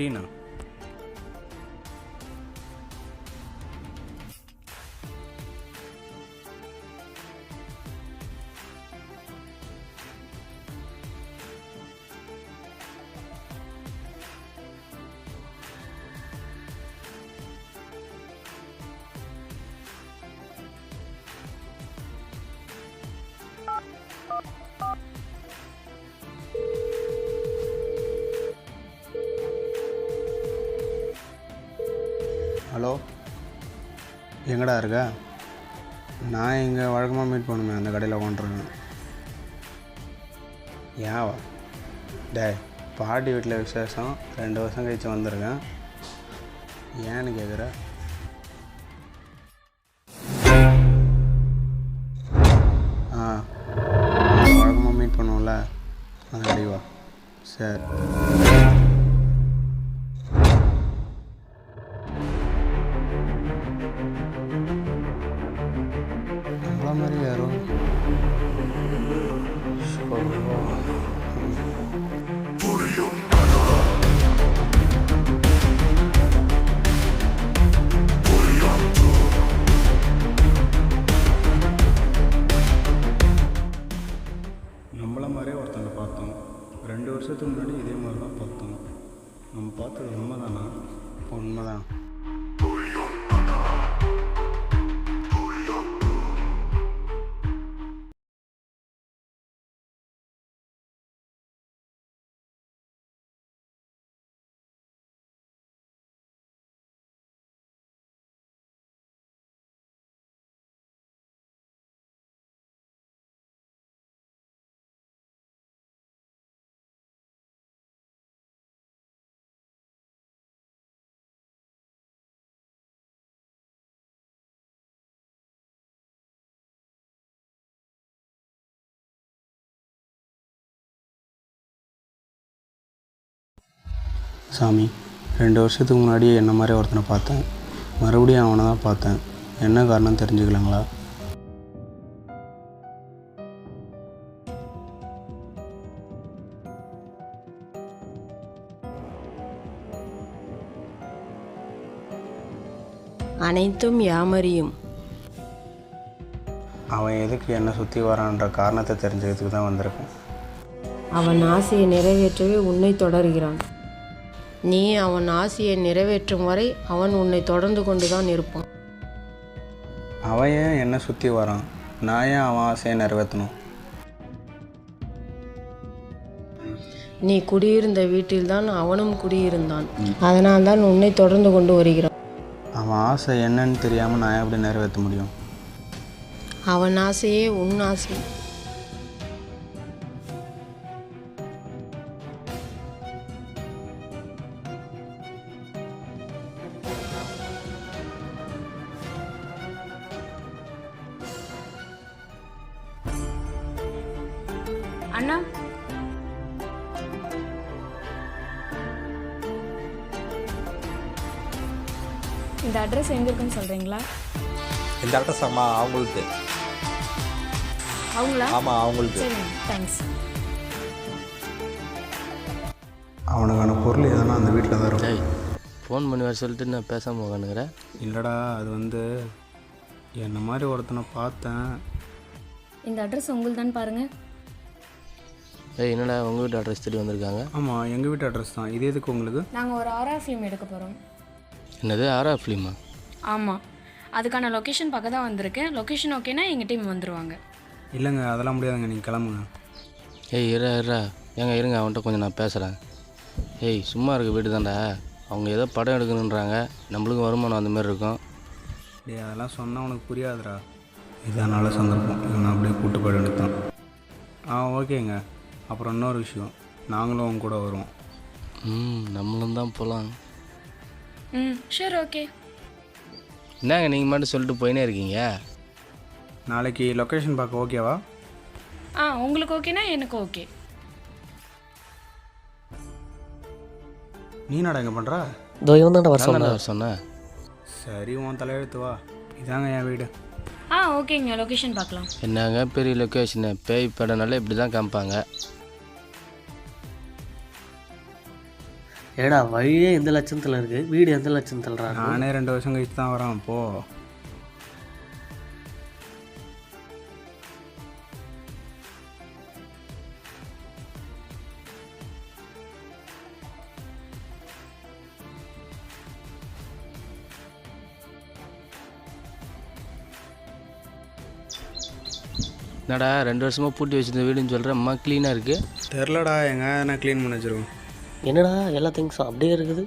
அண்ணா எங்கடா இருக்க? நான் இங்கே வழக்கமாக மீட் பண்ணுமே அந்த கடையில் உட்காந்துருக்கேன் ஏவா டே பாட்டி வீட்டில் விசேஷம் ரெண்டு வருஷம் கழிச்சு வந்திருக்கேன். ஏன்னு கேட்குற பார்த்தோம். ரெண்டு வருஷத்துக்கு முன்னாடி இதே மாதிரி தான் பார்த்தோம். நம்ம பார்த்தது உண்மைதானா? உண்மைதான். சாமி ரெண்டு வருஷத்துக்கு முன்னாடியே என்ன மாதிரி ஒருத்தனை பார்த்தேன். மறுபடியும் அவனை தான் பார்த்தேன். என்ன காரணம் தெரிஞ்சுக்கலாங்களா? அனைத்தும் யாமறியும். அவன் எதுக்கு என்னை சுற்றி வரான்ற காரணத்தை தெரிஞ்சுக்கிறதுக்கு தான் வந்திருக்கேன். அவன் ஆசையை நிறைவேற்றவே உன்னை தொடர்கிறான். நீ அவன் ஆசையை நிறைவேற்றும் வரை அவன் உன்னை தொடர்ந்து கொண்டுதான் இருப்பான். அவன் ஏன் என்னை சுற்றி வரான்? நான் ஏன் அவன் ஆசையை நிறைவேற்றணும் நீ குடியிருந்த வீட்டில்தான் அவனும் குடியிருந்தான். அதனால்தான் உன்னை தொடர்ந்து கொண்டு வருகிறான். அவன் ஆசை என்னன்னு தெரியாமல் நான் எப்படி நிறைவேற்ற முடியும்? அவன் ஆசையே உன் ஆசை. அட்ரஸ் எங்க இருக்குன்னு சொல்றீங்களா? இந்த அட்ரஸ் ஆமாம் அவங்களுக்கு அவங்களா? ஆமாம் அவங்களுக்கு சரி தேங்க்ஸ் அவனுக்கான பொருள் எதனா அந்த வீட்டில் தான் இருக்கும். ஃபோன் பண்ணி வர சொல்லிட்டு நான் பேசாமல் உட்காந்துக்கிறேன் இல்லைடா அது வந்து என்ன மாதிரி ஒருத்தனை பார்த்தேன். இந்த அட்ரஸ் உங்களுதான்னு பாருங்க. ஏய் என்னடா உங்கள் வீட்டு அட்ரஸ் தேடி வந்திருக்காங்க? ஆமாம் எங்கள் வீட்டு அட்ரஸ் தான். இது எதுக்கு உங்களுக்கு? நாங்கள் ஒரு ஆர்ஆர் ஃபிலிம் எடுக்க போகிறோம் என்னது ஆரா ஃபிலிமா ஆமாம் அதுக்கான லொக்கேஷன் பக்கம் தான் வந்திருக்கேன் லொக்கேஷன் ஓகேனா எங்கள் டீம் வந்துருவாங்க. இல்லைங்க அதெல்லாம் முடியாதுங்க நீங்கள் கிளம்புங்க. ஏய் இரா இரா ஏங்க இருங்க அவன்கிட்ட கொஞ்சம் நான் பேசுகிறேன் ஏய் சும்மா இருக்க வீடு தான்டா அவங்க ஏதோ படம் எடுக்கணுன்றாங்க. நம்மளுக்கும் வருமானம் அந்த மாதிரி இருக்கும். டேய் அதெல்லாம் சொன்னால் உனக்கு புரியாதுடா. இதான் நல்ல சந்தர்ப்பம். இவனை அப்படியே கூட்டு போயிட வேண்டியதுதான். ஆ ஓகேங்க. அப்புறம் இன்னொரு விஷயம். நாங்களும் அவங்க கூட வருவோம். ம் நம்மளும் தான் போகலாம் ம் சரி ஓகே என்னங்க நீங்கள் மட்டும் சொல்லிட்டு போயினே இருக்கீங்க. நாளைக்கு லொக்கேஷன் பார்க்க ஓகேவா ஆ உங்களுக்கு ஓகேனா எனக்கு ஓகே நீ என்னடா இங்கே பண்ணுற இதோ இவன் தான்டா வர சொன்னேன். சரி உன் தலையெழுத்து வா. இதாங்க என் வீடு. ஆ ஓகேங்க லொக்கேஷன் பார்க்கலாம். என்னங்க பெரிய லொக்கேஷனு பேய் படம்னால இப்படி தான் காமிப்பாங்க. ஏடா வழியே எந்த லட்சத்தில் இருக்கு? வீடு எந்த லட்சத்தில் நானே ரெண்டு வருஷம் கழிச்சு தான் வரேன் போ. என்னடா ரெண்டு வருஷமாக பூட்டி வச்சிருந்த வீடுன்னு சொல்கிறேன் அம்மா க்ளீனாக இருக்குது தெரிலடா எங்க நான் க்ளீன் பண்ணி வச்சிருக்கோம். என்னடா எல்லா திங்ஸும் அப்படியே இருக்குது?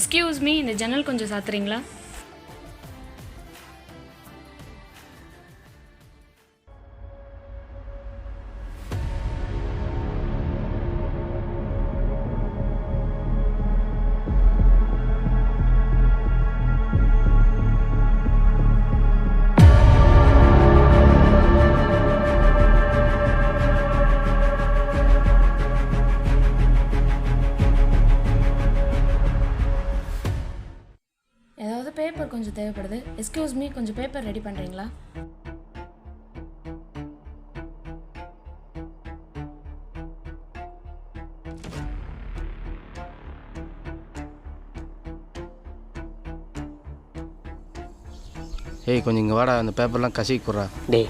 எஸ்கியூஸ் மீ இந்த ஜன்னல் கொஞ்சம் சாத்துறீங்களா? ஏதாவது பேப்பர் கொஞ்சம் தேவைப்படுது. எஸ்கியூஸ் மீ கொஞ்சம் பேப்பர் ரெடி பண்ணுறீங்களா ஏய் கொஞ்சம் இங்கே வாடா அந்த பேப்பர்லாம் கசிக்கு குடுறா டேய்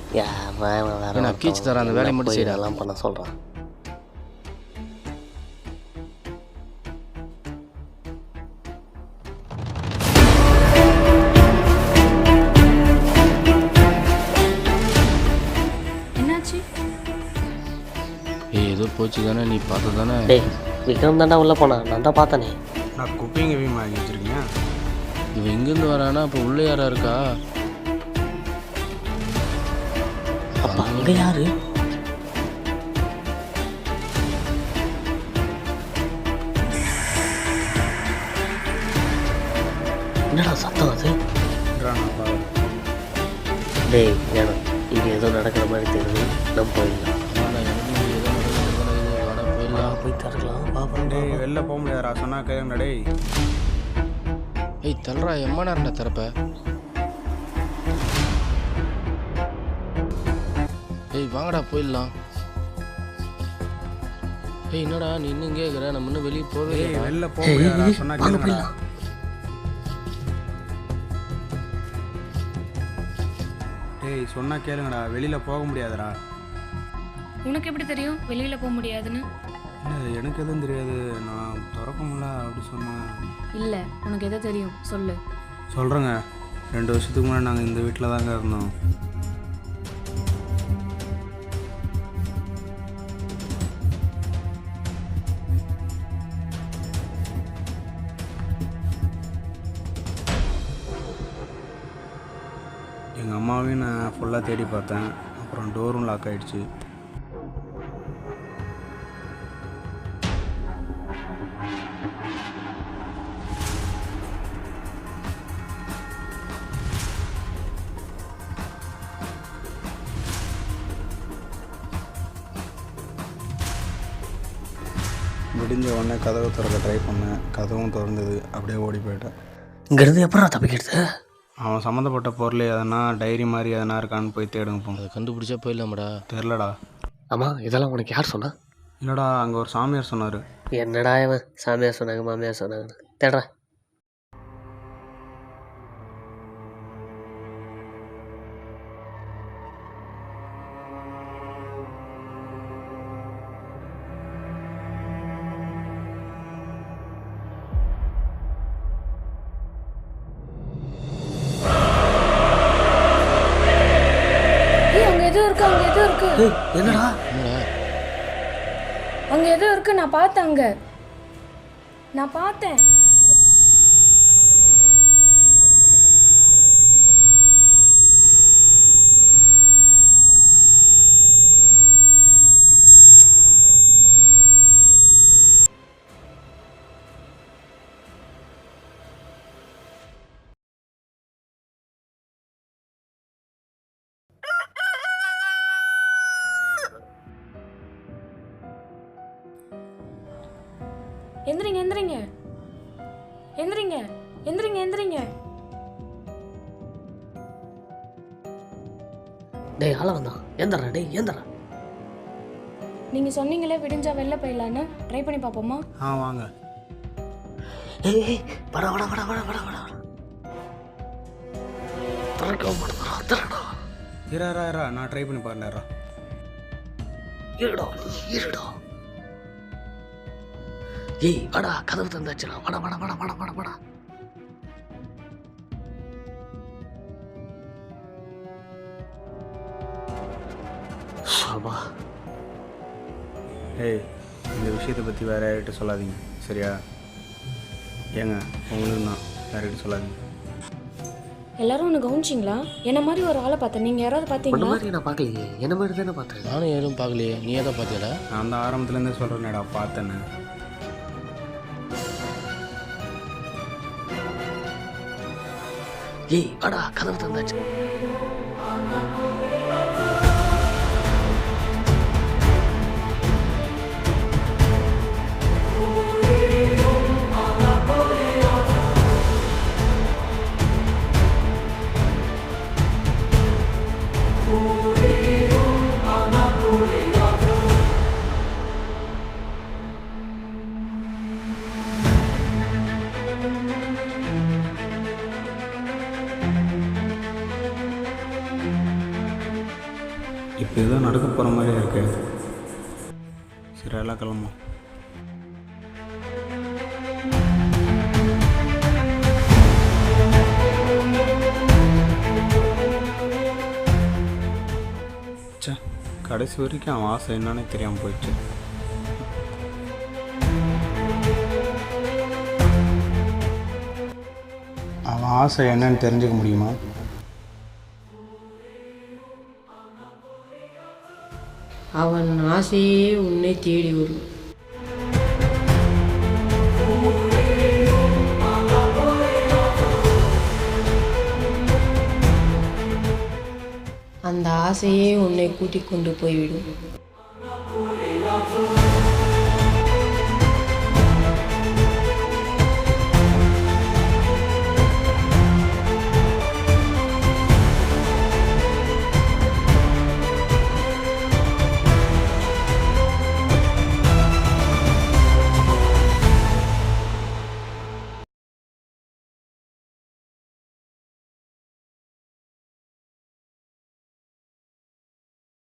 நான் கீச்சு தரேன், அந்த வேலையை மட்டும் செய்டா. எல்லாம் பண்ண சொல்கிறான் போச்சு தானே நீ பார்த்து தானே? டேய் விக்ரம் தான்டா உள்ளே போனான் நான் தான் பார்த்தனே. நான் குப்பைங்க வீம் வாங்கி வச்சிருக்கீங்க. இவன் எங்கேருந்து வரானா? அப்போ உள்ளே யாரா இருக்கா? அப்பா அங்கே யாரு? என்னடா சத்தம் அது? டேய் ஏனம் இங்கே ஏதோ நடக்கிற மாதிரி தெரியுது. நம்ம போயிடலாம். டேய். வெளில போக முடியாதுடா. சொன்னா கேளுங்கடா டேய். ஏய் தல்றா எம்மா நேரம்டா திறப்ப ஏய் வாங்கடா போயிடலாம். ஏய் என்னடா நீ இன்னும் இருக்கிற? நம்ம இன்னும் வெளியே போவே டேய் இல்லைடா. வெளில போக ஏய், சொன்னா கேளுங்கடா. டேய் சொன்னா கேளுங்கடா. வெளியில போக முடியாதுடா. உனக்கு எப்படி தெரியும்? வெளியில் போக முடியாதுன்னு. இல்லை எனக்கு எதுவும் தெரியாது. நான் திறக்கமுல்ல அப்படி சொன்னேன் இல்லை உனக்கு எதோ தெரியும் சொல்லு. சொல்கிறேங்க ரெண்டு வருஷத்துக்கு முன்னாடி நாங்கள் இந்த வீட்டில் தாங்க இருந்தோம். எங்கள் அம்மாவையும் நான் ஃபுல்லாக தேடி பார்த்தேன். அப்புறம் டோரும் லாக் ஆயிடுச்சு. விடிஞ்ச உடனே கதவை திறக்க ட்ரை பண்ணேன். கதவும் திறந்தது. அப்படியே ஓடி போயிட்டேன். இங்கேருந்து எப்படா தப்பிக்கிறது? அவன் சம்மந்தப்பட்ட பொருள் எதனா டைரி மாதிரி எதனா இருக்கான்னு போய் தேடுங்க போங்க அதை கண்டுபிடிச்சா போயிடலாமாடா. தெரிலடா. ஆமாம் இதெல்லாம் உனக்கு யார் சொன்னா? இல்லைடா அங்கே ஒரு சாமியார் சொன்னார். என்னடா இவன்? சாமியார் சொன்னாங்க மாமியார் சொன்னாங்க தேடுறா. எதுவும் இருக்கு அங்கே எதுவும் இருக்கு. என்னடா? அங்கே எதுவும் இருக்கு நான் பார்த்தேன் அங்கே. நான் பார்த்தேன். எந்திரிங்க எந்திரிங்க. எந்திரிங்க எந்திரிங்க எந்திரிங்க. டேய் ஆள வந்தான் ஏந்தரா டேய் ஏந்தரா நீங்கள் சொன்னீங்களே விடிஞ்சா வெளில போயிடலான்னு. ட்ரை பண்ணி பார்ப்போமா? ஆ வாங்க. ஏய் வட வட வட வட வட வட. திறக்க மாட்டேங்கிறா திறடா இரா நான் ட்ரை பண்ணி பாருடா இருடா இருடா. ஏய் வாடா கதவு தந்தாச்சுடா வாடா வாடா வாடா வாடா வாடா வாடா. சாபா. ஏய் இந்த விஷயத்தை பற்றி வேற யார்கிட்ட சொல்லாதீங்க சரியா? ஏங்க உங்களுக்கு தான் யார்கிட்ட சொல்லாதீங்க. எல்லாரும் ஒன்று கவனிச்சிங்களா? என்ன மாதிரி ஒரு ஆளை பார்த்தேன்? நீங்கள் யாராவது பார்த்தீங்களா? மாதிரி நான் பார்க்கலையே. என்ன மாதிரி தானே பார்த்தேன் நானும் யாரும் பார்க்கலையே. நீ எதை பார்த்தியாடா? நான் தான் ஆரம்பத்துலேருந்தே சொல்கிறேனேடா பார்த்தேன்னு ஏய் வாடா கதவு தந்தாச்சு இப்போ ஏதோ நடக்க போகிற மாதிரியே இருக்கு. சரி எல்லாம் கிளம்பும் கடைசி வரைக்கும் அவன் ஆசை என்னன்னே தெரியாமல் போயிடுச்சு. அவன் ஆசை என்னன்னு தெரிஞ்சுக்க முடியுமா? அவன் ஆசையே உன்னை தேடி வரும். அந்த ஆசையே உன்னை கூட்டிக் கொண்டு போய்விடும்.